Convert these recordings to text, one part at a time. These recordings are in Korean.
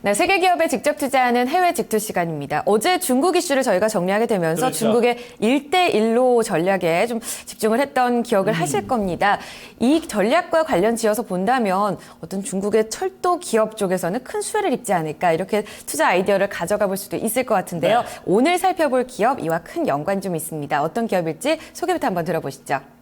네, 세계 기업에 직접 투자하는 해외 직투 시간입니다. 어제 중국 이슈를 저희가 정리하게 되면서 그렇죠. 중국의 일대일로 전략에 좀 집중을 했던 기억을 음. 하실 겁니다. 이 전략과 관련 지어서 본다면 어떤 중국의 철도 기업 쪽에서는 큰 수혜를 입지 않을까 이렇게 투자 아이디어를 가져가 볼 수도 있을 것 같은데요. 네. 오늘 살펴볼 기업 이와 큰 연관 좀 있습니다. 어떤 기업일지 소개부터 한번 들어보시죠.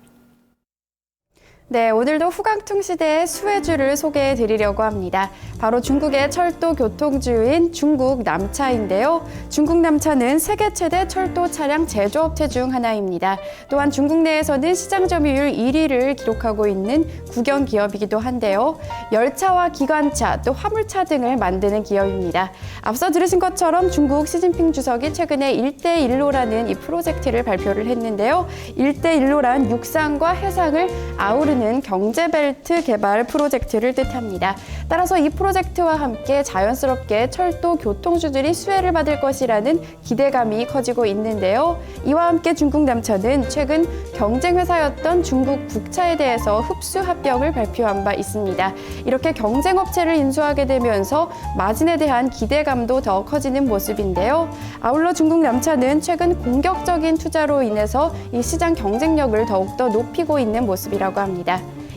네, 오늘도 후광통 시대의 수혜주를 소개해 드리려고 합니다. 바로 중국의 철도 교통주인 중국 남차인데요. 중국 남차는 세계 최대 철도 차량 제조업체 중 하나입니다. 또한 중국 내에서는 시장 점유율 1위를 기록하고 있는 국영 기업이기도 한데요. 열차와 기관차, 또 화물차 등을 만드는 기업입니다. 앞서 들으신 것처럼 중국 시진핑 주석이 최근에 일대일로라는 이 프로젝트를 발표를 했는데요. 일대일로란 육상과 해상을 아우르 는 경제벨트 개발 프로젝트를 뜻합니다. 따라서 이 프로젝트와 함께 자연스럽게 철도 교통주들이 수혜를 받을 것이라는 기대감이 커지고 있는데요. 이와 함께 중국 남차는 최근 경쟁회사였던 중국 북차에 대해서 흡수 합병을 발표한 바 있습니다. 이렇게 경쟁업체를 인수하게 되면서 마진에 대한 기대감도 더 커지는 모습인데요. 아울러 중국 남차는 최근 공격적인 투자로 인해서 이 시장 경쟁력을 더욱더 높이고 있는 모습이라고 합니다.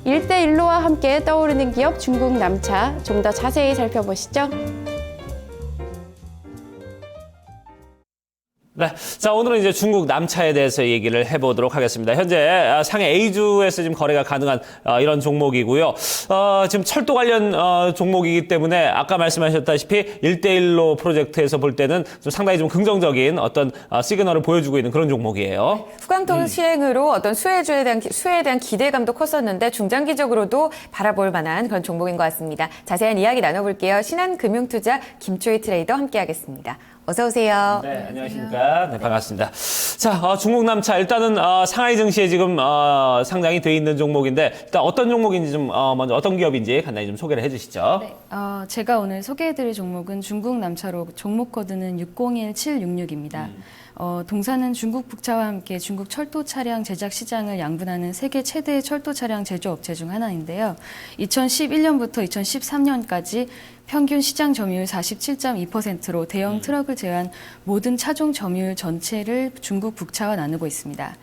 일대일로와 함께 떠오르는 기업 중국 남차 좀 더 자세히 살펴보시죠. 네. 자, 오늘은 이제 중국 남차에 대해서 얘기를 해보도록 하겠습니다. 현재 아, 상해 A주에서 지금 거래가 가능한 어, 이런 종목이고요. 어, 지금 철도 관련 어, 종목이기 때문에 아까 말씀하셨다시피 일대일로 프로젝트에서 볼 때는 좀 상당히 좀 긍정적인 어떤 어, 시그널을 보여주고 있는 그런 종목이에요. 후광통 음. 시행으로 어떤 수혜주에 대한 기- 수혜에 대한 기대감도 컸었는데 중장기적으로도 바라볼 만한 그런 종목인 것 같습니다. 자세한 이야기 나눠볼게요. 신한금융투자 김초희 트레이더 함께하겠습니다. 어서 오세요. 네, 안녕하십니까. 네, 반갑습니다. 자, 어, 중국 남차 일단은 어, 상하이 증시에 지금 어, 상장이 돼 있는 종목인데 일단 어떤 종목인지 좀 어, 먼저 어떤 기업인지 간단히 좀 소개를 해주시죠. 네, 어, 제가 오늘 소개해드릴 종목은 중국 남차로 종목 코드는 601766입니다. 어, 동사는 중국 북차와 함께 중국 철도 차량 제작 시장을 양분하는 세계 최대 철도 차량 제조 업체 중 하나인데요. 2011년부터 2013년까지 평균 시장 점유율 47.2%로 대형 트럭을 제외한 모든 차종 점유율 전체를 중국 북차와 나누고 있습니다.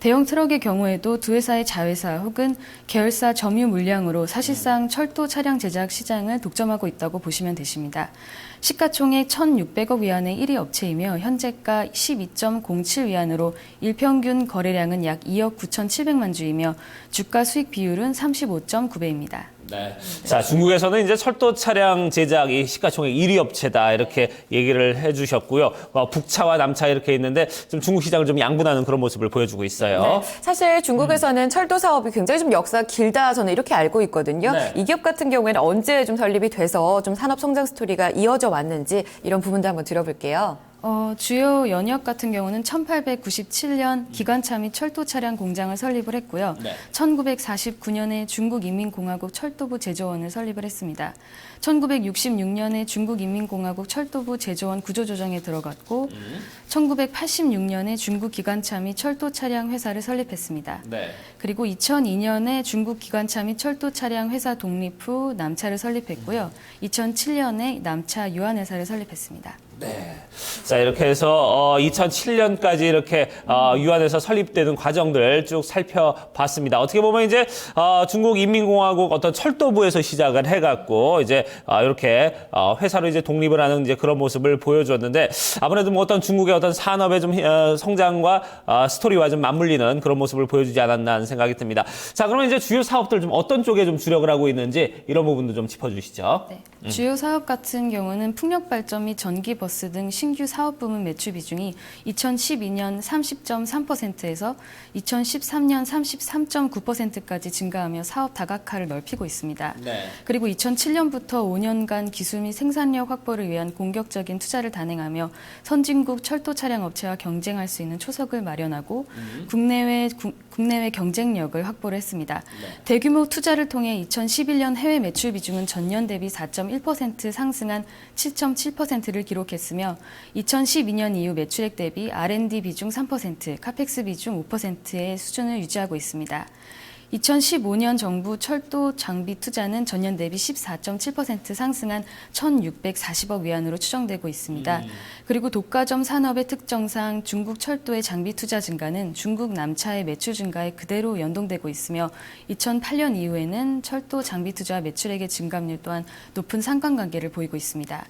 대형 트럭의 경우에도 두 회사의 자회사 혹은 계열사 점유 물량으로 사실상 철도 차량 제작 시장을 독점하고 있다고 보시면 되십니다. 시가총액 1,600억 위안의 1위 업체이며 현재가 12.07 위안으로 일평균 거래량은 약 2억 9,700만 주이며 주가 수익 비율은 35.9배입니다. 네. 자, 중국에서는 이제 철도 차량 제작이 시가총액 1위 업체다 이렇게 얘기를 해주셨고요. 어, 북차와 남차 이렇게 있는데 좀 중국 시장을 좀 양분하는 그런 모습을 보여주고 있어요. 네, 사실 중국에서는 철도 사업이 굉장히 좀 역사가 길다 저는 이렇게 알고 있거든요. 네. 이 기업 같은 경우에는 언제 좀 설립이 돼서 좀 산업 성장 스토리가 이어져 왔는지 이런 부분도 한번 들어볼게요. 어, 주요 연역 같은 경우는 1897년 기관차 및 철도 차량 공장을 설립을 했고요. 네. 1949년에 중국인민공화국 철도부 제조원을 설립을 했습니다. 1966년에 중국인민공화국 철도부 제조원 구조조정에 들어갔고 1986년에 중국 기관차 및 철도 차량 회사를 설립했습니다. 네. 그리고 2002년에 중국 기관차 및 철도 차량 회사 독립 후 남차를 설립했고요. 2007년에 남차 유한회사를 설립했습니다. 네. 자, 이렇게 해서 어, 2007년까지 이렇게 어, 유한에서 설립되는 과정들 쭉 살펴봤습니다. 어떻게 보면 이제 어, 중국 인민공화국 어떤 철도부에서 시작을 해갖고 이제 어, 이렇게 어, 회사로 이제 독립을 하는 이제 그런 모습을 보여줬는데 아무래도 뭐 어떤 중국의 어떤 산업의 좀 어, 성장과 어, 스토리와 좀 맞물리는 그런 모습을 보여주지 않았나 하는 생각이 듭니다. 자, 그러면 이제 주요 사업들 좀 어떤 쪽에 좀 주력을 하고 있는지 이런 부분도 좀 짚어주시죠. 네. 주요 사업 같은 경우는 풍력 발전 및 전기 버스 등 신규 사업 부문 매출 비중이 2012년 30.3%에서 2013년 33.9%까지 증가하며 사업 다각화를 넓히고 있습니다. 네. 그리고 2007년부터 5년간 기술 및 생산력 확보를 위한 공격적인 투자를 단행하며 선진국 철도 차량 업체와 경쟁할 수 있는 초석을 마련하고 국내외 구- 국내외 경쟁력을 확보를 했습니다. 대규모 투자를 통해 2011년 해외 매출 비중은 전년 대비 4.1% 상승한 7.7%를 기록했으며 2012년 이후 매출액 대비 R&D 비중 3%, 카펙스 비중 5%의 수준을 유지하고 있습니다. 2015년 정부 철도 장비 투자는 전년 대비 14.7% 상승한 1,640억 위안으로 추정되고 있습니다. 그리고 독과점 산업의 특성상 중국 철도의 장비 투자 증가는 중국 남차의 매출 증가에 그대로 연동되고 있으며 2008년 이후에는 철도 장비 투자 매출액의 증감률 또한 높은 상관관계를 보이고 있습니다.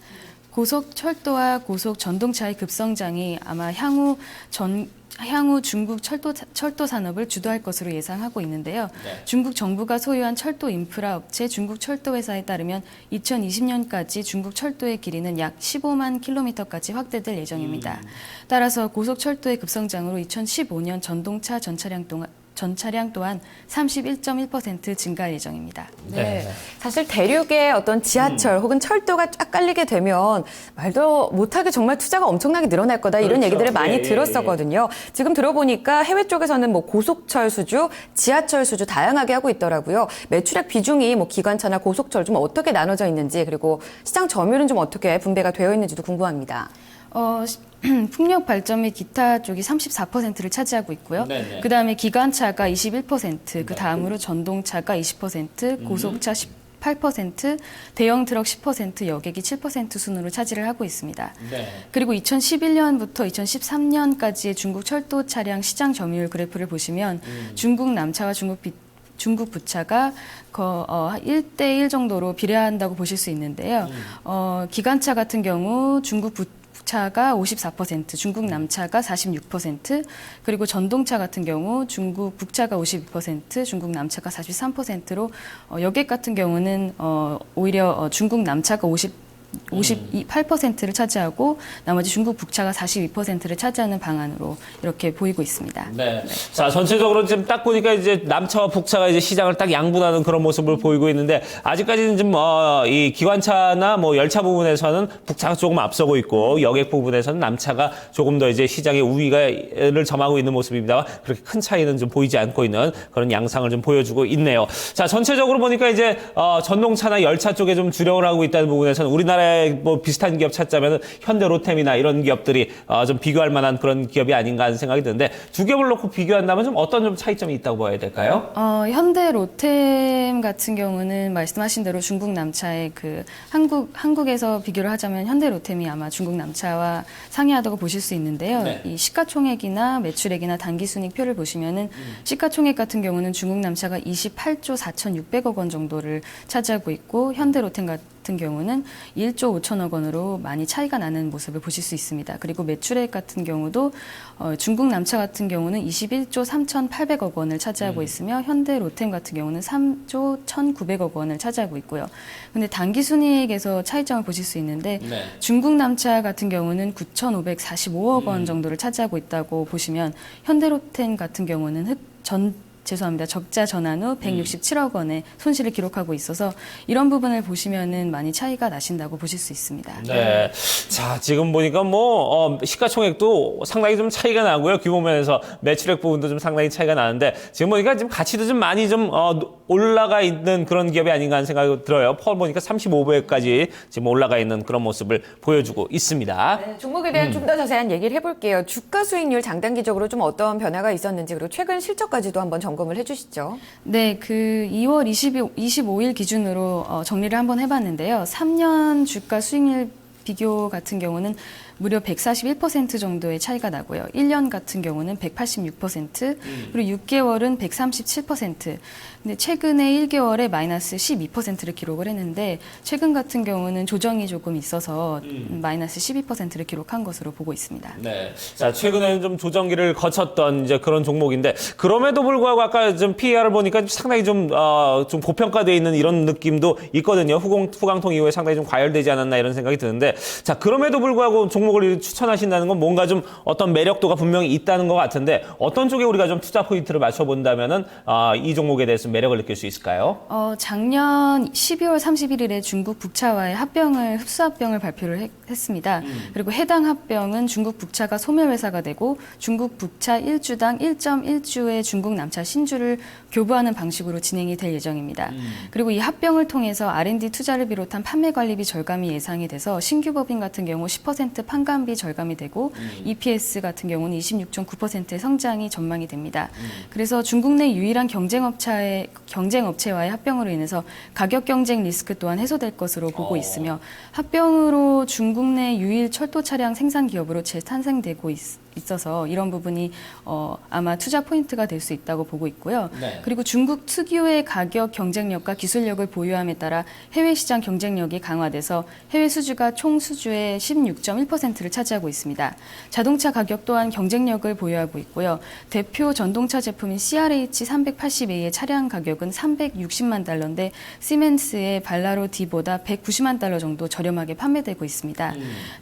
고속 철도와 고속 전동차의 급성장이 아마 향후 전 향후 중국 철도 철도 산업을 주도할 것으로 예상하고 있는데요. 중국 정부가 소유한 철도 인프라 업체 중국 철도 회사에 따르면 2020년까지 중국 철도의 길이는 약 15만 킬로미터까지 확대될 예정입니다. 따라서 고속 철도의 급성장으로 2015년 전동차 전차량 동안 전 차량 또한 31.1% 증가할 예정입니다. 네. 사실 대륙의 어떤 지하철 혹은 철도가 쫙 깔리게 되면 말도 못하게 정말 투자가 엄청나게 늘어날 거다 이런 그렇죠. 얘기들을 많이 예, 예, 들었었거든요. 지금 들어보니까 해외 쪽에서는 뭐 고속철 수주, 지하철 수주 다양하게 하고 있더라고요. 매출액 비중이 뭐 기관차나 고속철 좀 어떻게 나눠져 있는지 그리고 시장 점유율은 좀 어떻게 분배가 되어 있는지도 궁금합니다. 어, 시- 풍력 발전 및 기타 쪽이 34%를 차지하고 있고요. 네네. 그 다음에 기관차가 21%, 그 다음으로 전동차가 20%, 고속차 18%, 대형 트럭 10%, 여객이 7% 순으로 차지를 하고 있습니다. 네. 그리고 2011년부터 2013년까지의 중국 철도 차량 시장 점유율 그래프를 보시면 중국 남차와 중국 비, 중국 부차가 거, 어, 1대1 정도로 비례한다고 보실 수 있는데요. 어, 기관차 같은 경우 중국 부, 차가 54%, 중국 남차가 46%, 그리고 전동차 같은 경우 중국 북차가 52%, 중국 남차가 43%로 어, 여객 같은 경우는 어, 오히려 어, 중국 남차가 50 58%를 차지하고 나머지 중국 북차가 42%를 차지하는 방안으로 이렇게 보이고 있습니다. 네. 자, 전체적으로 지금 딱 보니까 이제 남차와 북차가 이제 시장을 딱 양분하는 그런 모습을 보이고 있는데 아직까지는 좀, 어, 이 기관차나 뭐 열차 부분에서는 북차가 조금 앞서고 있고 여객 부분에서는 남차가 조금 더 이제 시장의 우위가를 점하고 있는 모습입니다. 그렇게 큰 차이는 좀 보이지 않고 있는 그런 양상을 좀 보여주고 있네요. 자, 전체적으로 보니까 이제, 어, 전동차나 열차 쪽에 좀 주력을 하고 있다는 부분에서는 우리나라 의뭐 비슷한 기업 찾자면 현대 로템이나 이런 기업들이 어, 좀 비교할 만한 그런 기업이 아닌가 하는 생각이 드는데 두 기업을 놓고 비교한다면 좀 어떤 좀 차이점이 있다고 봐야 될까요? 어, 현대 로템 같은 경우는 말씀하신 대로 중국 남차의 그 한국 한국에서 비교를 하자면 현대 로템이 아마 중국 남차와 상이하다고 보실 수 있는데요. 네. 이 시가총액이나 매출액이나 단기순이익표를 보시면은 시가총액 같은 경우는 중국 남차가 28조 4,600억 원 정도를 차지하고 있고 현대 로템 같은 경우는 1조 5천억 원으로 많이 차이가 나는 모습을 보실 수 있습니다. 그리고 매출액 같은 경우도 어, 중국 남차 같은 경우는 21조 3,800억 원을 차지하고 있으며 현대 로템 같은 경우는 3조 1,900억 원을 차지하고 있고요. 근데 단기 순이익에서 차이점을 보실 수 있는데 네. 중국 남차 같은 경우는 9,545억 원 정도를 차지하고 있다고 보시면 현대 로템 같은 경우는 흑, 전 죄송합니다. 적자 전환 후 167억 원의 손실을 기록하고 있어서 이런 부분을 보시면은 많이 차이가 나신다고 보실 수 있습니다. 네. 자, 지금 보니까 뭐, 어, 시가총액도 상당히 좀 차이가 나고요. 규모 면에서 매출액 부분도 좀 상당히 차이가 나는데, 지금 보니까 지금 가치도 좀 많이 좀, 어, 올라가 있는 그런 기업이 아닌가 하는 생각이 들어요. 펄 보니까 35배까지 지금 올라가 있는 그런 모습을 보여주고 있습니다. 네, 종목에 대한 좀더 자세한 얘기를 해볼게요. 주가 수익률 장단기적으로 좀 어떤 변화가 있었는지 그리고 최근 실적까지도 한번 점검 을 해주시죠. 네, 그 2월 20일, 25일 기준으로 어, 정리를 한번 해봤는데요. 3년 주가 수익률 비교 같은 경우는 무려 141% 정도의 차이가 나고요. 1년 같은 경우는 186%, 그리고 6개월은 137%. 근데 최근에 1개월에 마이너스 12%를 기록을 했는데 최근 같은 경우는 조정이 조금 있어서 마이너스 12%를 기록한 것으로 보고 있습니다. 네. 자, 최근에는 좀 조정기를 거쳤던 이제 그런 종목인데, 그럼에도 불구하고 아까 좀 PER을 보니까 상당히 좀, 어, 좀 고평가되어 있는 이런 느낌도 있거든요. 후공, 후강통 이후에 상당히 좀 과열되지 않았나 이런 생각이 드는데, 자, 그럼에도 불구하고 종목 을 추천하신다는 건 뭔가 좀 어떤 매력도가 분명히 있다는 것 같은데, 어떤 쪽에 우리가 좀 투자 포인트를 맞춰본다면은, 아, 이 종목에 대해서 매력을 느낄 수 있을까요? 어, 작년 12월 31일에 중국 북차와의 합병을 흡수 합병을 발표를 했, 습니다 그리고 해당 합병은 중국 북차가 소멸회사가 되고 중국 북차 1주당 1.1주의 중국 남차 신주를 교부하는 방식으로 진행이 될 예정입니다. 그리고 이 합병을 통해서 R&D 투자를 비롯한 판매 관리비 절감이 예상이 돼서 신규 법인 같은 경우 10% 한간비 절감이 되고 EPS 같은 경우는 26.9%의 성장이 전망이 됩니다. 그래서 중국 내 유일한 경쟁업체의 경쟁업체와의 합병으로 인해서 가격 경쟁 리스크 또한 해소될 것으로 보고 있으며 합병으로 중국 내 유일 철도 차량 생산 기업으로 재탄생되고 있, 있어서 이런 부분이 어, 아마 투자 포인트가 될 수 있다고 보고 있고요. 네. 그리고 중국 특유의 가격 경쟁력과 기술력을 보유함에 따라 해외 시장 경쟁력이 강화돼서 해외 수주가 총 수주의 16.1%를 차지하고 있습니다. 자동차 가격 또한 경쟁력을 보유하고 있고요. 대표 전동차 제품인 CRH 380A의 차량 가격은 360만 달러인데 시멘스의 발라로 D보다 190만 달러 정도 저렴하게 판매되고 있습니다.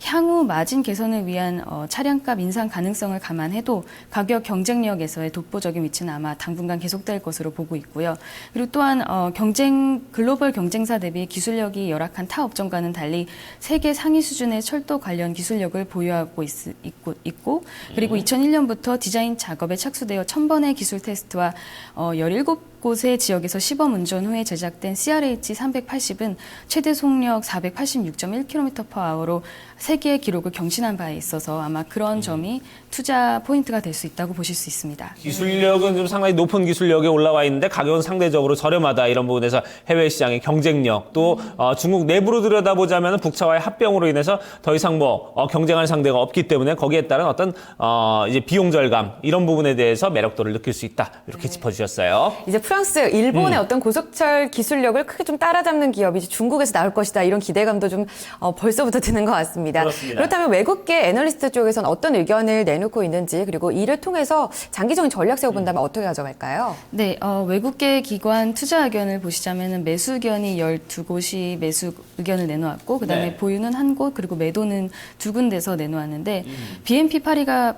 향후 마진 개선을 위한 어, 차량값 인상 가능성을 감안해도 가격 경쟁력에서의 독보적인 위치는 아마 당분간 계속될 것으로 보고 있고요. 그리고 또한 어, 경쟁 글로벌 경쟁사 대비 기술력이 열악한 타 업종과는 달리 세계 상위 수준의 철도 관련 기술 력을 보유하고 있, 있고, 있고 그리고 2001년부터 디자인 작업에 착수되어 1000번의 기술 테스트와 어, 17 곳의 지역에서 시범 운전 후에 제작된 CRH 380은 최대 속력 486.1km/h로 세계 기록을 경신한 바에 있어서 아마 그런 점이 투자 포인트가 될 수 있다고 보실 수 있습니다. 기술력은 좀 상당히 높은 기술력에 올라와 있는데 가격은 상대적으로 저렴하다 이런 부분에서 해외 시장의 경쟁력 또 어, 중국 내부로 들여다보자면 북차와의 합병으로 인해서 더 이상 뭐 어, 경쟁할 상대가 없기 때문에 거기에 따른 어떤 어, 이제 비용 절감 이런 부분에 대해서 매력도를 느낄 수 있다 이렇게 짚어주셨어요. 이제 프랑스, 일본의 어떤 고속철 기술력을 크게 좀 따라잡는 기업이 이제 중국에서 나올 것이다 이런 기대감도 좀 어, 벌써부터 드는 것 같습니다. 그렇습니다. 그렇다면 외국계 애널리스트 쪽에서는 어떤 의견을 내놓고 있는지 그리고 이를 통해서 장기적인 전략 세워본다면 어떻게 가져갈까요? 네, 어, 외국계 기관 투자 의견을 보시자면 매수 의견이 12곳이 매수 의견을 내놓았고 그다음에 네. 보유는 한 곳 그리고 매도는 두 군데서 내놓았는데 BNP 파리가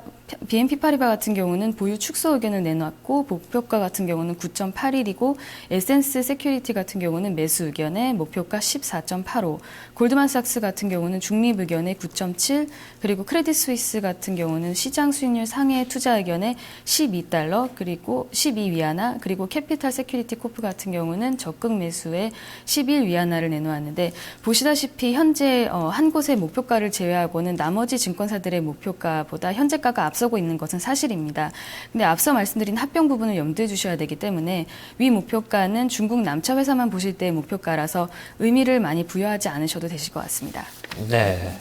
BNP 파리바 같은 경우는 보유 축소 의견을 내놓았고 목표가 같은 경우는 9.81이고 에센스 세큐리티 같은 경우는 매수 의견에 목표가 14.85, 골드만삭스 같은 경우는 중립 의견에 9.7, 그리고 크레딧 스위스 같은 경우는 시장 수익률 상해 투자 의견에 12달러, 그리고 12위안화, 그리고 캐피탈 세큐리티 코프 같은 경우는 적극 매수에 11위안화를 내놓았는데 보시다시피 현재 어, 한 곳의 목표가를 제외하고는 나머지 증권사들의 목표가보다 현재가가 앞서 고 있는 것은 사실입니다. 근데 앞서 말씀드린 합병 부분을 염두에 주셔야 되기 때문에 위 목표가는 중국 남차 회사만 보실 때의 목표가라서 의미를 많이 부여하지 않으셔도 되실 것 같습니다. 네.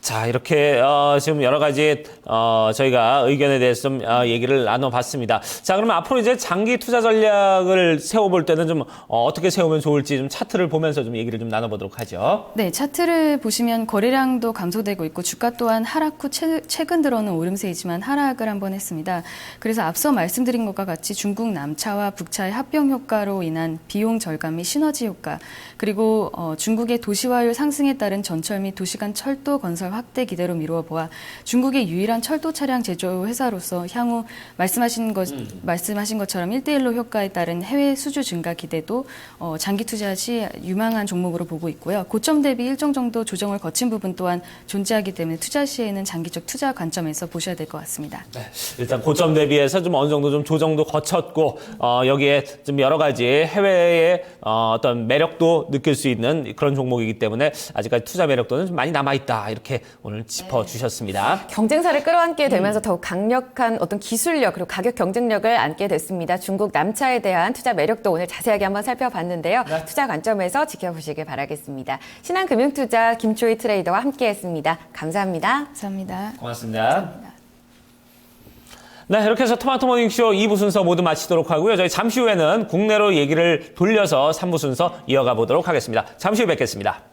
자, 이렇게, 어, 지금 여러 가지, 어, 저희가 의견에 대해서 좀, 어, 얘기를 나눠봤습니다. 자, 그러면 앞으로 이제 장기 투자 전략을 세워볼 때는 좀, 어, 어떻게 세우면 좋을지 좀 차트를 보면서 좀 얘기를 좀 나눠보도록 하죠. 네, 차트를 보시면 거래량도 감소되고 있고 주가 또한 하락 후 최, 최근 들어는 오름세이지만 하락을 한번 했습니다. 그래서 앞서 말씀드린 것과 같이 중국 남차와 북차의 합병 효과로 인한 비용 절감 및 시너지 효과 그리고 어, 중국의 도시화율 상승에 따른 전철 및 도시간 철도 건설 확대 기대로 미루어 보아 중국의 유일한 철도 차량 제조 회사로서 향후 말씀하신 것 말씀하신 것처럼 1대1로 효과에 따른 해외 수주 증가 기대도 어, 장기 투자 시 유망한 종목으로 보고 있고요. 고점 대비 일정 정도 조정을 거친 부분 또한 존재하기 때문에 투자 시에는 장기적 투자 관점에서 보셔야 될 것 같습니다. 일단 고점 대비해서 좀 어느 정도 좀 조정도 거쳤고, 어, 여기에 좀 여러 가지 해외의 어, 어떤 매력도 느낄 수 있는 그런 종목이기 때문에 아직까지 투자 매력도는 좀 많이 남아 있다. 이렇게 오늘 짚어 주셨습니다. 경쟁사를 끌어안게 되면서 더욱 강력한 어떤 기술력 그리고 가격 경쟁력을 안게 됐습니다. 중국 남차에 대한 투자 매력도 오늘 자세하게 한번 살펴봤는데요. 투자 관점에서 지켜보시길 바라겠습니다. 신한금융투자 김초희 트레이더와 함께했습니다. 감사합니다. 감사합니다. 고맙습니다. 네, 이렇게 해서 토마토 모닝쇼 2부 순서 모두 마치도록 하고요. 저희 잠시 후에는 국내로 얘기를 돌려서 3부 순서 이어가 보도록 하겠습니다. 잠시 후 뵙겠습니다.